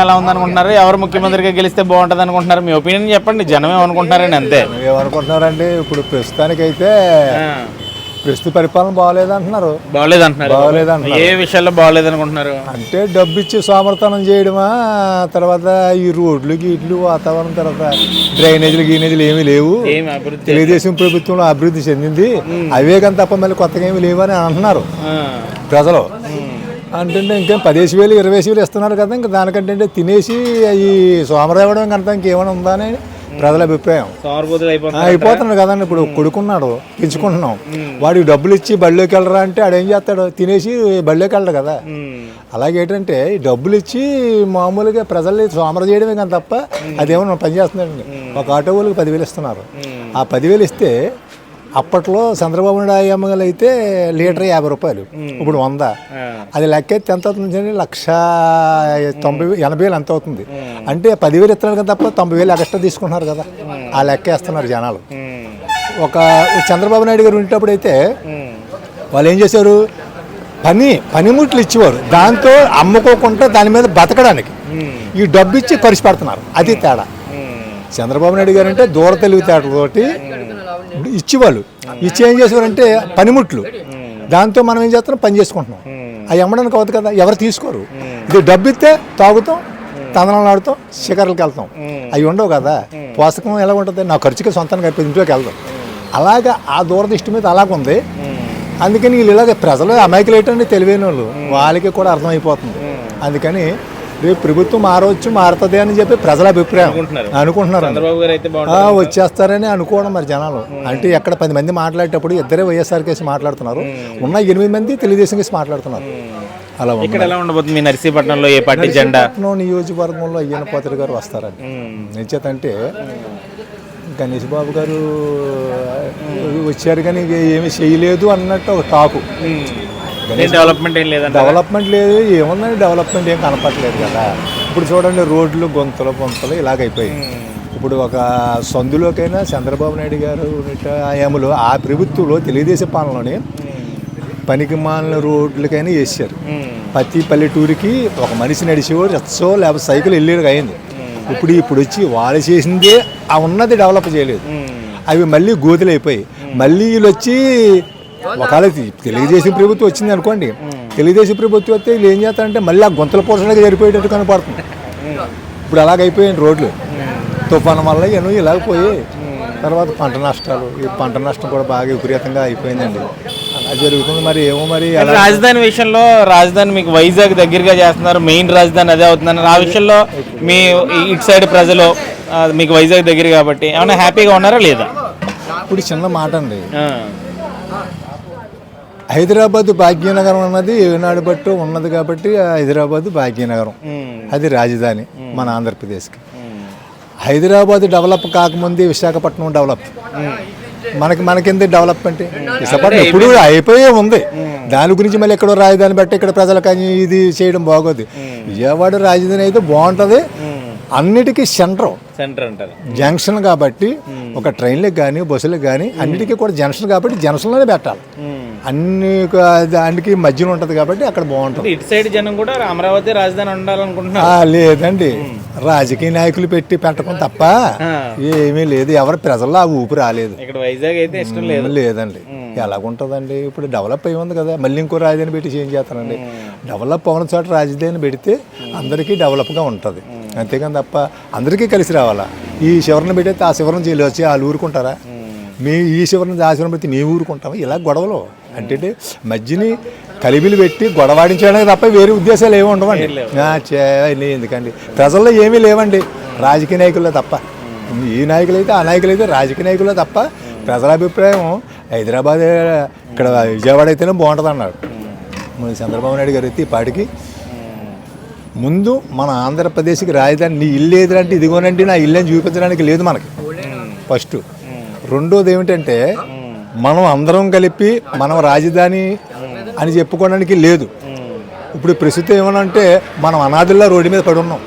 ఎలా ఉందనుకుంటున్నారు? ఎవరు ముఖ్యమంత్రిగా గెలిస్తే బాగుంటుంది అనుకుంటున్నారు? మీ ఒపీనియన్ చెప్పండి. జనం ఏమనుకుంటున్నారండి అంతే. ఏమనుకుంటున్నారండి ఇప్పుడు ప్రస్తుతానికైతే ప్రస్తుత పరిపాలన బాగోలేదు అంటున్నారు బాగలేదు అంటున్నారు బాగోలేదు అంటున్నారు. ఏ విషయాల్లో బాగలేదు అనుకుంటున్నారు అంటే డబ్బు ఇచ్చి సోమర్తనం చేయడమా తర్వాత ఈ రోడ్లు గీట్లు వాతావరణం తర్వాత డ్రైనేజీలు గీనేజీలు ఏమీ లేవు. తెలుగుదేశం ప్రభుత్వంలో అభివృద్ధి చెందింది. అవే కానీ తప్ప మళ్ళీ కొత్తగా ఏమి లేవు అని అంటున్నారు ప్రజలు. అంటే ఇంకేం పదేసి వేలు ఇరవై వేలు ఇస్తున్నారు కదా ఇంకా దానికంటే తినేసి ఈ సోమరేవడం కనుక ఇంకేమైనా ఉందా అని ప్రజల అభిప్రాయం. అయిపోతున్నాడు కదండి ఇప్పుడు కొడుకున్నాడు పెంచుకుంటున్నాం. వాడికి డబ్బులు ఇచ్చి బళ్ళోకి వెళ్ళరా అంటే ఆడు ఏం చేస్తాడు తినేసి బళ్ళోకి వెళ్ళడు కదా. ఉమ్, అలాగే ఏంటంటే ఈ డబ్బులు ఇచ్చి మామూలుగా ప్రజల్ని సోమర చేయడమే కానీ తప్ప అదేమన్నా పని చేస్తుందండి ఒక ఆటో వాళ్ళకి పదివేలు ఇస్తున్నారు. ఆ పదివేలు ఇస్తే అప్పట్లో చంద్రబాబు నాయుడు అయ్యమ్మగలు అయితే లీటర్ యాభై రూపాయలు. ఇప్పుడు వంద. అది లెక్క అయితే ఎంత అవుతుంది అంటే లక్ష తొంభై ఎనభై వేలు ఎంత అవుతుంది? అంటే పదివేలు ఇస్తున్నారు కదా తప్ప తొంభై వేలు ఎక్స్ట్రా తీసుకుంటున్నారు కదా. ఆ లెక్క వేస్తున్నారు జనాలు ఒక చంద్రబాబు నాయుడు గారు ఉండేటప్పుడు అయితే వాళ్ళు ఏం చేశారు? పని పనిముట్లు ఇచ్చేవారు. దాంతో అమ్ముకోకుండా దాని మీద బతకడానికి. ఈ డబ్బు ఇచ్చి ఖర్చు పెడుతున్నారు. అది తేడా. చంద్రబాబు నాయుడు గారు అంటే దూర తెలివితేటతోటి ఇచ్చేవాళ్ళు. ఇచ్చి ఏం చేసేవారంటే పనిముట్లు. దాంతో మనం ఏం చేస్తున్నాం? పని చేసుకుంటున్నాం. అవి అమ్మడానికి అవుతుంది కదా? ఎవరు తీసుకోరు. ఇది డబ్బు ఇస్తే తాగుతాం తందనాలు ఆడుతాం శిఖరాలకు వెళ్తాం. అవి ఉండవు కదా. పోషకం ఎలా ఉంటుంది? నా ఖర్చుకి సొంతానికి అయిపోయి ఇంట్లోకి వెళ్దాం. అలాగా ఆ దూరదృష్టి మీద అలాగుంది. అందుకని వీళ్ళు ఇలాగ ప్రజలు అమాయకులు ఏంటంటే తెలివైన వాళ్ళు. వాళ్ళకి కూడా అర్థమైపోతుంది. అందుకని రేపు ప్రభుత్వం మారవచ్చు మారుతుంది అని చెప్పి ప్రజల అభిప్రాయం. అనుకుంటున్నారు. వచ్చేస్తారని అనుకోవడం మరి జనాలు. అంటే ఎక్కడ పది మంది మాట్లాడేటప్పుడు ఇద్దరే వైఎస్ఆర్ కేసు మాట్లాడుతున్నారు. ఉన్న ఎనిమిది మంది తెలుగుదేశం కేసు మాట్లాడుతున్నారు. అలా ఇక్కడ ఎలా ఉండబోతుంది మీ నర్సీపట్నంలో ఏ పార్టీ జెండా? నియోజకవర్గంలో అయ్యన్న పాత్ర గారు వస్తారండి నిశ్చేతంటే గణేష్ బాబు గారు వచ్చారు కానీ ఏమీ చేయలేదు అన్నట్టు ఒక టాకు. డెవలప్మెంట్ ఏం లేదంట డెవలప్మెంట్ లేదు ఏముందండి? డెవలప్మెంట్ ఏం కనపట్లేదు కదా. ఇప్పుడు చూడండి రోడ్లు గొంతులు గొంతులు ఇలాగైపోయాయి. ఇప్పుడు ఒక సందులోకైనా చంద్రబాబు నాయుడు గారు ఆయాములు ఆ ప్రభుత్వంలో తెలుగుదేశం పాలనలోని పనికి మాలిన రోడ్లకైనా వేసారు ప్రతి పల్లెటూరికి ఒక మనిషి నడిచేవాడు రచ్చో లేకపోతే సైకిల్ వెళ్ళేది అయింది ఇప్పుడు ఇప్పుడు వచ్చి వాళ్ళు చేసిందే ఆ ఉన్నది డెవలప్ చేయలేదు. అవి మళ్ళీ గోతులు అయిపోయి మళ్ళీ వీళ్ళు వచ్చి ఒకవేళ తెలుగుదేశం ప్రభుత్వం వచ్చింది అనుకోండి. తెలుగుదేశం ప్రభుత్వం వస్తే వీళ్ళు ఏం చేస్తారంటే మళ్ళీ ఆ గుంతల పోషణకి సరిపోయేటట్టు కనపడుతుంది. ఇప్పుడు అలాగైపోయాయి రోడ్లు. తుఫాను వల్ల ఎన్నో ఇలాగ పోయి తర్వాత పంట నష్టాలు ఈ పంట నష్టం కూడా బాగా విపరీతంగా అయిపోయిందండి. అలా జరుగుతుంది మరి ఏమో మరి రాజధాని విషయంలో రాజధాని మీకు వైజాగ్ దగ్గరగా చేస్తున్నారు మెయిన్ రాజధాని అదే అవుతుందని ఆ విషయంలో మీ ఇటు సైడ్ ప్రజలు మీకు వైజాగ్ దగ్గర కాబట్టి ఏమైనా హ్యాపీగా ఉన్నారా లేదా? ఇప్పుడు చిన్న మాట అండి. హైదరాబాద్ భాగ్యనగరం అన్నది ఏనాడు బట్టు ఉన్నది కాబట్టి హైదరాబాద్ భాగ్యనగరం. అది రాజధాని మన ఆంధ్రప్రదేశ్కి. హైదరాబాద్ డెవలప్ కాకముందే విశాఖపట్నం డెవలప్. మనకి మనకింది డెవలప్మెంట్? విశాఖపట్నం ఎప్పుడు అయిపోయే ఉంది. దాని గురించి మళ్ళీ ఎక్కడో రాజధాని బట్టి ఇక్కడ ప్రజలకు ఇది చేయడం బాగోదు. విజయవాడ రాజధాని అయితే బాగుంటుంది. అన్నిటికీ సెంటర్. సెంటర్ అంటారు. జంక్షన్ కాబట్టి ఒక ట్రైన్లకు కానీ బస్సులకు కానీ అన్నిటికీ కూడా జంక్షన్ కాబట్టి జంక్షన్లోనే పెట్టాలి. అన్ని దానికి మధ్యన ఉంటుంది కాబట్టి అక్కడ బాగుంటుంది. ఇటు సైడ్ జనం కూడా అమరావతి రాజధాని ఉండాలనుకుంటున్నారు. లేదండి. రాజకీయ నాయకులు పెట్టి పెట్టడం తప్ప. ఏమీ లేదు. ఎవరి ప్రజల్లో ఆ ఊపి రాలేదు. ఇక్కడ వైజాగ్ అయితే ఇష్టం లేదు. లేదండి. ఎలాగుంటుందండి? ఇప్పుడు డెవలప్ అయి ఉంది కదా. మళ్ళీ ఇంకో రాజధాని పెట్టి ఏం చేస్తానండి డెవలప్ అవున చోట రాజధాని పెడితే అందరికీ డెవలప్గా ఉంటుంది. అంతేకాని తప్ప అందరికీ కలిసి రావాలా? ఈ శివరణ పెడితే ఆ శివరం జైలు వచ్చి వాళ్ళు ఊరుకుంటారా? మీ ఈ శివరం ఆ శివరం పెడితే మేము ఊరుకుంటాము? ఇలా గొడవలు. అంటే మధ్యని కలిబిలు పెట్టి గొడవాడించడానికి తప్ప వేరే ఉద్దేశాలు ఏమి ఉండవండి. ఎందుకండి? ప్రజల్లో ఏమీ లేవండి. రాజకీయ నాయకుల్లో తప్ప. ఈ నాయకులైతే ఆ నాయకులైతే రాజకీయ నాయకుల్లో తప్ప ప్రజల అభిప్రాయం హైదరాబాద్ ఇక్కడ విజయవాడ అయితేనే బాగుంటుంది అన్నాడు మన చంద్రబాబు నాయుడు గారు అయితే ఈ పాటికి ముందు మన ఆంధ్రప్రదేశ్కి రాజధాని నీ ఇల్లు ఏదంటే ఇదిగోనండి నా ఇల్లు అని చూపించడానికి లేదు మనకి. ఫస్ట్. రెండోది ఏమిటంటే మనం అందరం కలిపి మనం రాజధాని అని చెప్పుకోవడానికి లేదు. ఇప్పుడు ప్రస్తుతం ఏమనంటే మనం అనాథుల్లో రోడ్డు మీద పడి ఉన్నాం